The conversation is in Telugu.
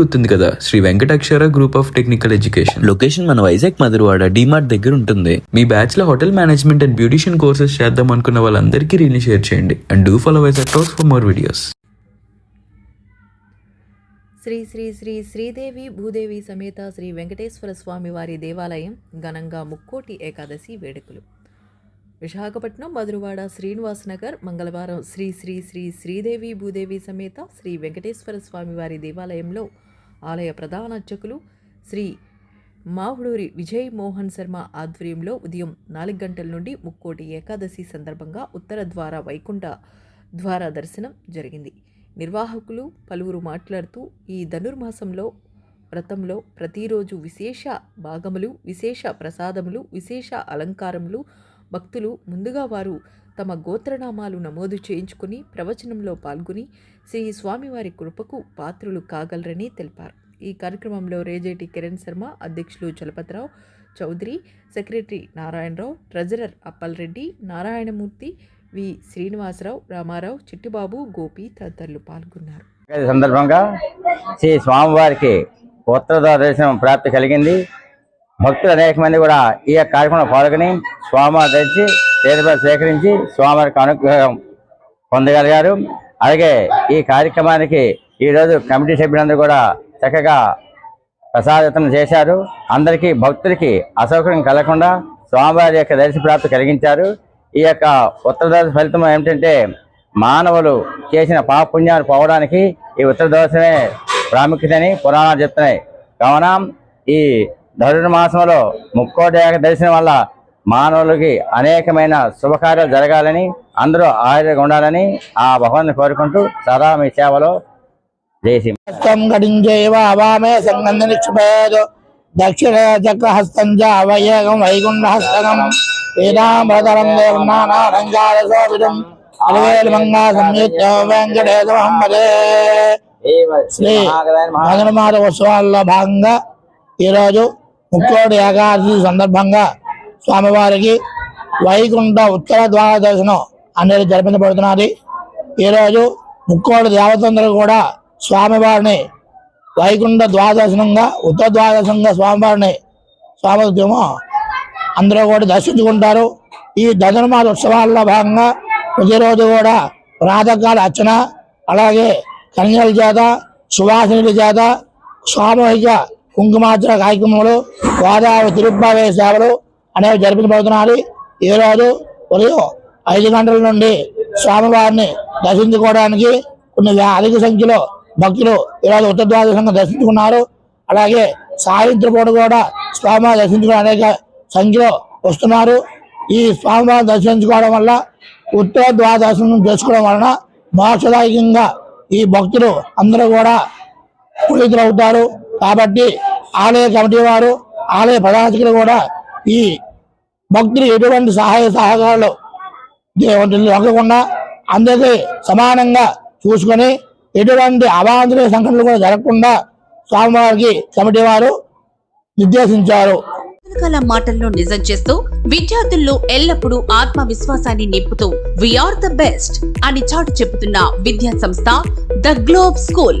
గుర్తుంది కదా. Sri Venkatakshara group of technical education location మన వైజాగ్ మధురవాడ డిమార్ట్ దగ్గర ఉంటుంది. మీ బ్యాచ్లో hotel management and beautician courses చేద్దాం అనుకున్న వాళ్ళందరికీ రీల్ని షేర్ చేయండి. And do follow Vizag talks for more videos Sri Sri Sri Sridevi Bhudevi సమేత శ్రీ వెంకటేశ్వర స్వామి వారి దేవాలయం ఘనంగా ముక్కోటి ఏకాదశి వేడుకలు. విశాఖపట్నం మధురవాడ శ్రీనివాస్ నగర్ మంగళవారం శ్రీ శ్రీ శ్రీ శ్రీదేవి భూదేవి సమేత శ్రీ వెంకటేశ్వర స్వామివారి దేవాలయంలో ఆలయ ప్రధాన అర్చకులు శ్రీ మావుడూరి విజయ్ మోహన్ శర్మ ఆధ్వర్యంలో ఉదయం నాలుగు గంటల నుండి ముక్కోటి ఏకాదశి సందర్భంగా ఉత్తర ద్వార వైకుంఠ ద్వార దర్శనం జరిగింది. నిర్వాహకులు పలువురు మాట్లాడుతూ ఈ ధనుర్మాసంలో వ్రతంలో ప్రతిరోజు విశేష భాగములు విశేష ప్రసాదములు విశేష అలంకారములు భక్తులు ముందుగా వారు తమ గోత్రనామాలు నమోదు చేయించుకుని ప్రవచనంలో పాల్గొని శ్రీ స్వామివారి కృపకు పాత్రులు కాగలరని తెలిపారు. ఈ కార్యక్రమంలో రేజేటి కిరణ్ శర్మ అధ్యక్షులు Chalapathirao Chowdary secretary Narayanarao treasurer Appalreddy Narayanamurthy V Srinivasarao Ramarao Chittibabu Gopi తదితరులు పాల్గొన్నారు. సందర్భంగా శ్రీ స్వామివారికి ఉత్తర దర్శనం ప్రాప్తి కలిగింది. భక్తులు అనేక మంది కూడా ఈ యొక్క కార్యక్రమంలో పాల్గొని స్వామివారి తెచ్చి తీర్థపాలు సేకరించి స్వామివారికి అనుగ్రహం పొందగలిగారు. అలాగే ఈ కార్యక్రమానికి ఈరోజు కమిటీ సభ్యులందరూ కూడా చక్కగా ప్రసాదితం చేశారు. అందరికీ భక్తులకి అసౌకర్యం కలగకుండా స్వామివారి యొక్క దర్శన ప్రాప్తి కలిగించారు. ఈ యొక్క ఉత్తరదర్శ ఫలితం ఏమిటంటే మానవులు చేసిన పాపపుణ్యాలు పోవడానికి ఈ ఉత్తరదోషమే ప్రాముఖ్యతని పురాణాలు చెప్తున్నాయి. కావున ఈ ధనుర్మాసంలో ముక్కోటి ఏక దర్శనం వల్ల మానవులకి అనేకమైన శుభకార్యాలు జరగాలని అందరూ ఆయుధంగా ఉండాలని ఆ భగవాన్ని కోరుకుంటూ సదా మీ సేవలో జయసి సంగంధ దక్షిణ చక్రహస్తం చ అవయేగం వైకుంఠ హస్తకం. శ్రీరామధరం దేవనారంగారశోభితం అలవేలు మంగా సంయుక్త వెంకటేశం వదే శ్రీ భాగంగా ఈరోజు ముక్కోటి ఏకాదశి సందర్భంగా స్వామివారికి వైకుంఠ ఉత్తర ద్వార దర్శనం అనేది జరిపించబడుతున్నది. ఈరోజు ముక్కోడు దేవతందరూ కూడా స్వామివారిని వైకుంఠ ద్వాదశనంగా ఉత్తర ద్వాదశంగా స్వామివారిని స్వామికేమో అందరూ కూడా దర్శించుకుంటారు. ఈ ధనుర్మాస ఉత్సవాల్లో భాగంగా ప్రతిరోజు కూడా ప్రాతకాల అర్చన అలాగే కన్యల చేత సువాసినుల చేత సామూహిక కుంకుమార్చన కార్యక్రమాలు గోదావరి తిరుపతి సేవలు అనేవి జరిపించబడుతున్నాయి. ఈరోజు ఉదయం ఐదు గంటల నుండి స్వామివారిని దర్శించుకోవడానికి కొన్ని అధిక సంఖ్యలో భక్తులు ఈరోజు ఉత్తర ద్వాదశంగా దర్శించుకున్నారు. అలాగే సాయంత్రం పూట కూడా స్వామివారి దర్శించుకుని అనేక సంఖ్యలో వస్తున్నారు. ఈ స్వామివారిని దర్శించుకోవడం వల్ల ఉత్తర ద్వాదశం చేసుకోవడం వలన మోక్షదాయకంగా ఈ భక్తులు అందరూ కూడా పునీతులవుతారు. కాబట్టి ఆలయ కమిటీ వారు ఆలయ ప్రధానకులు కూడా ఈ భక్తులు ఎటువంటి సహాయ సహకారాలు దేవుడిని లొంగకుండా అందరికీ సమానంగా చూసుకొని ఎటువంటి అవాంఛనీయ సంఘటనలు కూడా జరగకుండా స్వామివారికి కమిటీ వారు నిర్దేశించారు. రకరకాల మాటల్లో నిజం చేస్తూ విద్యార్థుల్లో ఎల్లప్పుడూ ఆత్మవిశ్వాసాన్ని నింపుతూ వీఆర్ ద బెస్ట్ అని చాటు చెబుతున్న విద్యా సంస్థ ద గ్లోబ్ స్కూల్